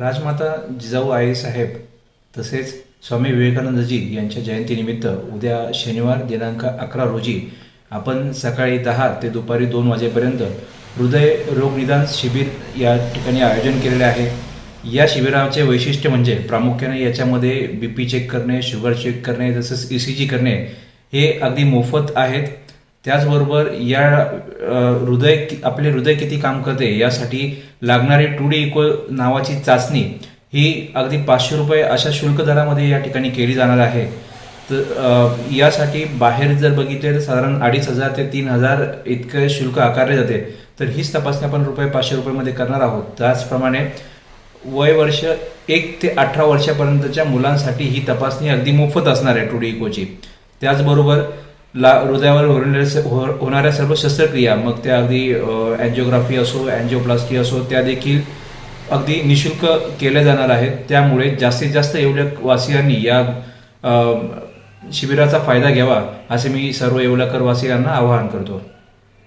राजमाता जिजाऊ आई साहेब तसेच स्वामी विवेकानंदजी यांच्या जयंतीनिमित्त उद्या शनिवार दिनांक अकरा रोजी आपण सकाळी दहा ते दुपारी दोन वाजेपर्यंत हृदय रोगनिदान शिबिर या ठिकाणी आयोजन केलेले आहे. या शिबिराचे वैशिष्ट्य म्हणजे प्रामुख्याने याच्यामध्ये बी पी चेक करणे शुगर चेक करणे तसेच ई सी जी करणे हे अगदी मोफत आहेत. त्याचबरोबर या हृदय आपले हृदय किती काम करते यासाठी लागणारी टू डी इको नावाची चाचणी ही अगदी पाचशे रुपये अशा शुल्क दरामध्ये या ठिकाणी केली जाणार आहे. तर यासाठी बाहेर जर बघितले तर साधारण अडीच हजार ते तीन हजार इतकं शुल्क आकारले जाते. तर हीच तपासणी आपण रुपये पाचशे रुपयेमध्ये करणार आहोत. त्याचप्रमाणे वय वर्ष एक ते अठरा वर्षापर्यंतच्या मुलांसाठी ही तपासणी अगदी मोफत असणार आहे टू डी इकोची. त्याचबरोबर ला हृदयावर होणाऱ्या हो- होणाऱ्या सर्व शस्त्रक्रिया मग त्या अगदी अँजिओग्राफी असो अँजिओप्लास्टी असो त्या देखील अगदी निशुल्क केल्या जाणार आहेत. त्यामुळे जास्तीत जास्त येवलक वासियांनी या शिबिराचा फायदा घ्यावा असे मी सर्व येवलकर वासियांना आवाहन करतो.